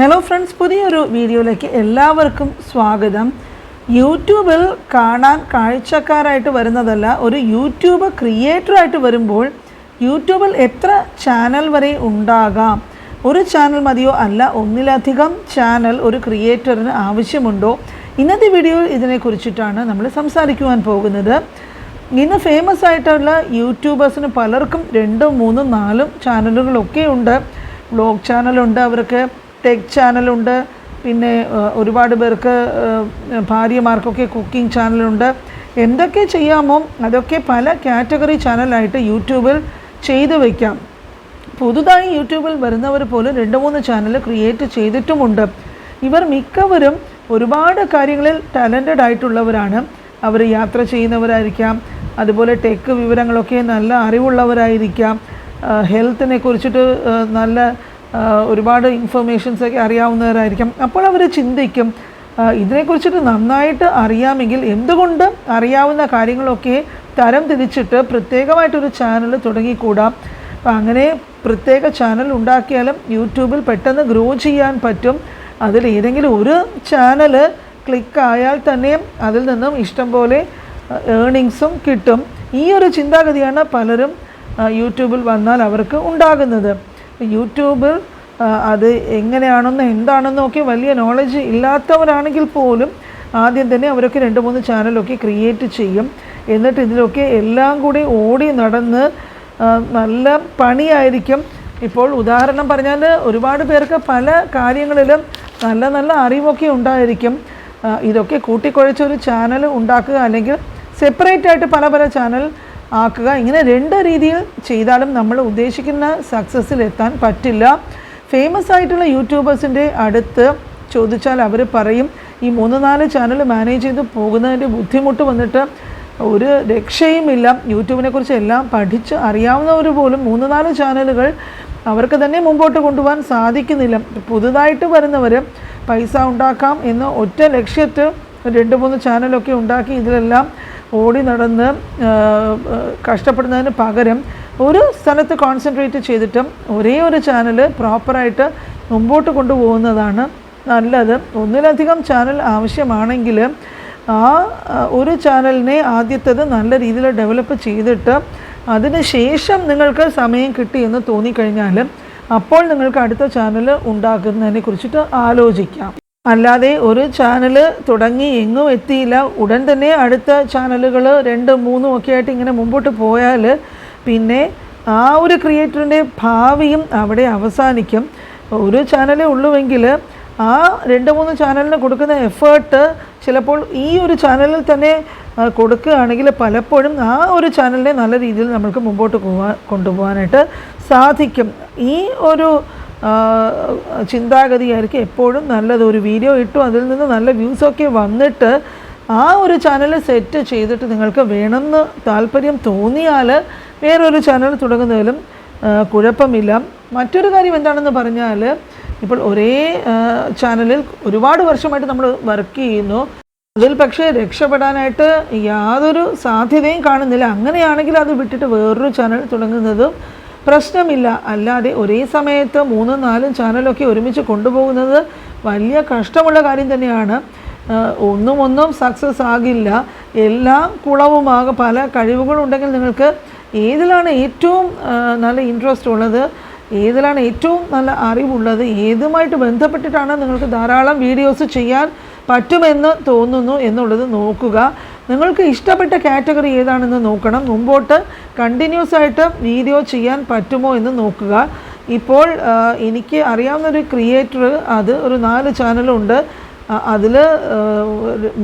Hello friends പുതിയൊരു വീഡിയോയിലേക്ക് എല്ലാവർക്കും സ്വാഗതം. യൂട്യൂബിൽ കാണാൻ കാഴ്ചക്കാരായിട്ട് വരുന്നതല്ല ഒരു യൂട്യൂബ് ക്രിയേറ്ററായിട്ട് വരുമ്പോൾ യൂട്യൂബിൽ എത്ര ചാനൽ വരെ ഉണ്ടാകാം? ഒരു ചാനൽ മതിയോ? അല്ല ഒന്നിലധികം ചാനൽ ഒരു ക്രിയേറ്ററിന് ആവശ്യമുണ്ടോ? ഇന്നത്തെ വീഡിയോയിൽ ഇതിനെക്കുറിച്ചിട്ടാണ് നമ്മൾ സംസാരിക്കുവാൻ പോകുന്നത്. ഇന്ന് ഫേമസ് ആയിട്ടുള്ള യൂട്യൂബേഴ്സിന് പലർക്കും രണ്ടും മൂന്നും നാലും ചാനലുകളൊക്കെ ഉണ്ട്. വ്ളോഗ് ചാനലുണ്ട് അവർക്ക്. ടെക് ചാനലുണ്ട് പിന്നെ ഒരുപാട് പേർക്ക് ഭാര്യമാർക്കൊക്കെ കുക്കിംഗ് ചാനലുണ്ട് എന്തൊക്കെ ചെയ്യാമോ അതൊക്കെ പല കാറ്റഗറി ചാനലായിട്ട് യൂട്യൂബിൽ ചെയ്തു വയ്ക്കാം പുതുതായി യൂട്യൂബിൽ വരുന്നവർ പോലും രണ്ട് മൂന്ന് ചാനൽ ക്രിയേറ്റ് ചെയ്തിട്ടുമുണ്ട്. ഇവർ മിക്കവരും ഒരുപാട് കാര്യങ്ങളിൽ ടാലന്റഡ് ആയിട്ടുള്ളവരാണ്. അവർ യാത്ര ചെയ്യുന്നവരായിരിക്കാം. അതുപോലെ ടെക് വിവരങ്ങളൊക്കെ നല്ല അറിവുള്ളവരായിരിക്കാം. ഹെൽത്തിനെ കുറിച്ചിട്ട് നല്ല ഒരുപാട് ഇൻഫർമേഷൻസ് ഒക്കെ അറിയാവുന്നവരായിരിക്കാം. അപ്പോൾ അവർ ചിന്തിക്കും ഇതിനെക്കുറിച്ചിട്ട് നന്നായിട്ട് അറിയാമെങ്കിൽ എന്തുകൊണ്ട് അറിയാവുന്ന കാര്യങ്ങളൊക്കെ തരം തിരിച്ചിട്ട് പ്രത്യേകമായിട്ടൊരു ചാനൽ തുടങ്ങിക്കൂടാം? അപ്പം അങ്ങനെ പ്രത്യേക ചാനൽ ഉണ്ടാക്കിയാലും യൂട്യൂബിൽ പെട്ടെന്ന് ഗ്രോ ചെയ്യാൻ പറ്റും. അതിൽ ഏതെങ്കിലും ഒരു ചാനൽ ക്ലിക്ക് ആയാൽ തന്നെ അതിൽ നിന്നും ഇഷ്ടംപോലെ ഏണിങ്സും കിട്ടും. ഈ ഒരു ചിന്താഗതിയാണ് പലരും യൂട്യൂബിൽ വന്നാൽ അവർക്ക് ഉണ്ടാകുന്നത്. യൂട്യൂബിൽ അത് എങ്ങനെയാണെന്നോ എന്താണെന്നോ ഒക്കെ വലിയ നോളജ് ഇല്ലാത്തവരാണെങ്കിൽ പോലും ആദ്യം തന്നെ അവരൊക്കെ രണ്ട് മൂന്ന് ചാനലൊക്കെ ക്രിയേറ്റ് ചെയ്യും. എന്നിട്ട് ഇതിലൊക്കെ എല്ലാം കൂടി ഓടി നടന്ന് നല്ല പണിയായിരിക്കും. ഇപ്പോൾ ഉദാഹരണം പറഞ്ഞാൽ ഒരുപാട് പേർക്ക് പല കാര്യങ്ങളിലും നല്ല നല്ല അറിവൊക്കെ ഉണ്ടായിരിക്കും. ഇതൊക്കെ ഇതൊക്കെ കൂട്ടിക്കുഴച്ചൊരു ചാനൽ ഉണ്ടാക്കുക അല്ലെങ്കിൽ സെപ്പറേറ്റ് ആയിട്ട് പല പല ചാനൽ ആക്കുക. ഇങ്ങനെ രണ്ട് രീതിയിൽ ചെയ്താലും നമ്മൾ ഉദ്ദേശിക്കുന്ന സക്സസ്സിൽ എത്താൻ പറ്റില്ല. ഫേമസ് ആയിട്ടുള്ള യൂട്യൂബേഴ്സിന്റെ അടുത്ത് ചോദിച്ചാൽ അവർ പറയും ഈ മൂന്ന് നാല് ചാനൽ മാനേജ് ചെയ്ത് പോകുന്നതിന്റെ ബുദ്ധിമുട്ട് വന്നിട്ട് ഒരു രക്ഷയുമില്ല. യൂട്യൂബിനെ കുറിച്ച് എല്ലാം പഠിച്ച് അറിയാവുന്നവർ പോലും മൂന്ന് നാല് ചാനലുകൾ അവർക്ക് തന്നെ മുമ്പോട്ട് കൊണ്ടുപോകാൻ സാധിക്കുന്നില്ല. പുതുതായിട്ട് വരുന്നവർ പൈസ ഉണ്ടാക്കാം എന്ന ഒറ്റ ലക്ഷ്യത്ത് രണ്ട് മൂന്ന് ചാനലൊക്കെ ഉണ്ടാക്കി ഇതിലെല്ലാം ഓടി നടന്ന് കഷ്ടപ്പെടുന്നതിന് പകരം ഒരു സ്ഥലത്ത് കോൺസെൻട്രേറ്റ് ചെയ്തിട്ടും ഒരേ ഒരു ചാനൽ പ്രോപ്പറായിട്ട് മുമ്പോട്ട് കൊണ്ടുപോകുന്നതാണ് നല്ലത്. ഒന്നിലധികം ചാനൽ ആവശ്യമാണെങ്കിൽ ആ ഒരു ചാനലിനെ ആദ്യത്തേത് നല്ല രീതിയിൽ ഡെവലപ്പ് ചെയ്തിട്ട് അതിന് ശേഷം നിങ്ങൾക്ക് സമയം കിട്ടി എന്ന് തോന്നിക്കഴിഞ്ഞാൽ അപ്പോൾ നിങ്ങൾക്ക് അടുത്ത ചാനൽ ഉണ്ടാക്കുന്നതിനെ കുറിച്ചിട്ട് ആലോചിക്കാം. അല്ലാതെ ഒരു ചാനൽ തുടങ്ങി എങ്ങും എത്തിയില്ല. ഉടൻ തന്നെ അടുത്ത ചാനലുകൾ രണ്ട് മൂന്നും ഒക്കെ ആയിട്ട് ഇങ്ങനെ മുമ്പോട്ട് പോയാൽ പിന്നെ ആ ഒരു ക്രിയേറ്ററിന്റെ ഭാവിയും അവിടെ അവസാനിക്കും. ഒരു ചാനലേ ഉള്ളുവെങ്കിൽ ആ രണ്ട് മൂന്ന് ചാനലിന് കൊടുക്കുന്ന എഫേർട്ട് ചിലപ്പോൾ ഈ ഒരു ചാനലിൽ തന്നെ കൊടുക്കുകയാണെങ്കിൽ പലപ്പോഴും ആ ഒരു ചാനലിനെ നല്ല രീതിയിൽ നമ്മൾക്ക് മുമ്പോട്ട് കൊണ്ടുപോകാനായിട്ട് സാധിക്കും. ഈ ഒരു ചിന്താഗതിയായിരിക്കും. എപ്പോഴും നല്ലത് ഒരു വീഡിയോ ഇട്ടു അതിൽ നിന്ന് നല്ല വ്യൂസൊക്കെ വന്നിട്ട് ആ ഒരു ചാനൽ സെറ്റ് ചെയ്തിട്ട് നിങ്ങൾക്ക് വേണമെന്ന് താല്പര്യം തോന്നിയാൽ വേറൊരു ചാനൽ തുടങ്ങുന്നതിലും കുഴപ്പമില്ല. മറ്റൊരു കാര്യം എന്താണെന്ന് പറഞ്ഞാൽ ഇപ്പോൾ ഒരേ ചാനലിൽ ഒരുപാട് വർഷമായിട്ട് നമ്മൾ വർക്ക് ചെയ്യുന്നു. അതിൽ പക്ഷേ രക്ഷപ്പെടാനായിട്ട് യാതൊരു സാധ്യതയും കാണുന്നില്ല. അങ്ങനെയാണെങ്കിൽ അത് വിട്ടിട്ട് വേറൊരു ചാനൽ തുടങ്ങുന്നതും പ്രശ്നമില്ല. അല്ലാതെ ഒരേ സമയത്ത് മൂന്നും നാലും ചാനലൊക്കെ ഒരുമിച്ച് കൊണ്ടുപോകുന്നത് വലിയ കഷ്ടമുള്ള കാര്യം തന്നെയാണ്. ഒന്നും ഒന്നും സക്സസ് ആകില്ല. എല്ലാം കുളവുമാകും പല കഴിവുകളുണ്ടെങ്കിൽ നിങ്ങൾക്ക് ഏതിലാണ് ഏറ്റവും നല്ല ഇൻട്രസ്റ്റ് ഉള്ളത്? ഏതിലാണ് ഏറ്റവും നല്ല അറിവുള്ളത്? ഏതുമായിട്ട് ബന്ധപ്പെട്ടിട്ടാണ് നിങ്ങൾക്ക് ധാരാളം വീഡിയോസ് ചെയ്യാൻ പറ്റുമെന്ന് തോന്നുന്നു എന്നുള്ളത് നോക്കുക. നിങ്ങൾക്ക് ഇഷ്ടപ്പെട്ട കാറ്റഗറി ഏതാണെന്ന് നോക്കണം. മുമ്പോട്ട് കണ്ടിന്യൂസ് ആയിട്ട് വീഡിയോ ചെയ്യാൻ പറ്റുമോ എന്ന് നോക്കുക. ഇപ്പോൾ എനിക്ക് അറിയാവുന്ന ഒരു ക്രിയേറ്റർ അത് ഒരു നാല് ചാനലുണ്ട്. അതിൽ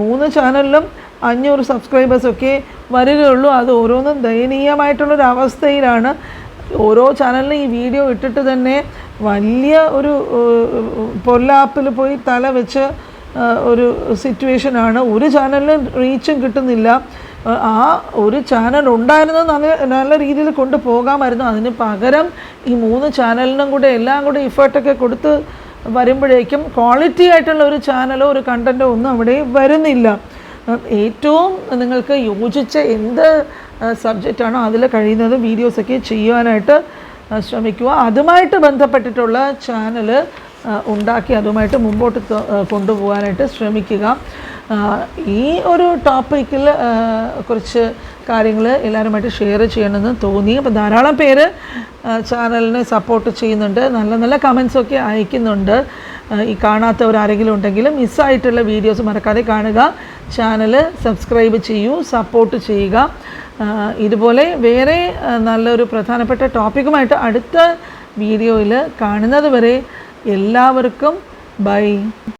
മൂന്ന് ചാനലിലും അഞ്ഞൂറ് സബ്സ്ക്രൈബേഴ്സൊക്കെ വരികയുള്ളൂ. അത് ഓരോന്നും ദയനീയമായിട്ടുള്ളൊരു അവസ്ഥയിലാണ്. ഓരോ ചാനലിലും ഈ വീഡിയോ ഇട്ടിട്ട് തന്നെ വലിയ ഒരു പൊല്ലാപ്പിൽ പോയി തല വെച്ച് ഒരു സിറ്റുവേഷനാണ് ഒരു ചാനലിനും റീച്ചും കിട്ടുന്നില്ല. ആ ഒരു ചാനൽ ഉണ്ടായിരുന്നത് നല്ല നല്ല രീതിയിൽ കൊണ്ടുപോകാമായിരുന്നു അതിന് പകരം ഈ മൂന്ന് ചാനലിനും കൂടെ എല്ലാം കൂടെ ഇഫേർട്ടൊക്കെ കൊടുത്ത് വരുമ്പോഴേക്കും ക്വാളിറ്റി ആയിട്ടുള്ള ഒരു ചാനലോ ഒരു കണ്ടന്റോ ഒന്നും അവിടെ വരുന്നില്ല. ഏറ്റവും നിങ്ങൾക്ക് യോജിച്ച എന്ത് സബ്ജക്റ്റാണോ അതിൽ കഴിയുന്നത് വീഡിയോസൊക്കെ ചെയ്യുവാനായിട്ട് ശ്രമിക്കുക. അതുമായിട്ട് ബന്ധപ്പെട്ടിട്ടുള്ള ചാനൽ ഉണ്ടാക്കി അതുമായിട്ട് മുമ്പോട്ട് കൊണ്ടുപോകാനായിട്ട് ശ്രമിക്കുക. ഈ ഒരു ടോപ്പിക്കിൽ കുറച്ച് കാര്യങ്ങൾ എല്ലാവരുമായിട്ട് ഷെയർ ചെയ്യണമെന്ന് തോന്നി. അപ്പോൾ ധാരാളം പേര് ചാനലിനെ സപ്പോർട്ട് ചെയ്യുന്നുണ്ട്. നല്ല നല്ല കമൻസൊക്കെ അയക്കുന്നുണ്ട്. ഈ കാണാത്തവർ ആരെങ്കിലും ഉണ്ടെങ്കിൽ മിസ്സായിട്ടുള്ള വീഡിയോസ് മറക്കാതെ കാണുക. ചാനൽ സബ്സ്ക്രൈബ് ചെയ്യൂ സപ്പോർട്ട് ചെയ്യുക. ഇതുപോലെ വേറെ നല്ലൊരു പ്രധാനപ്പെട്ട ടോപ്പിക്കുമായിട്ട് അടുത്ത വീഡിയോയിൽ കാണുന്നത് വരെ എല്ലാവർക്കും ബൈ.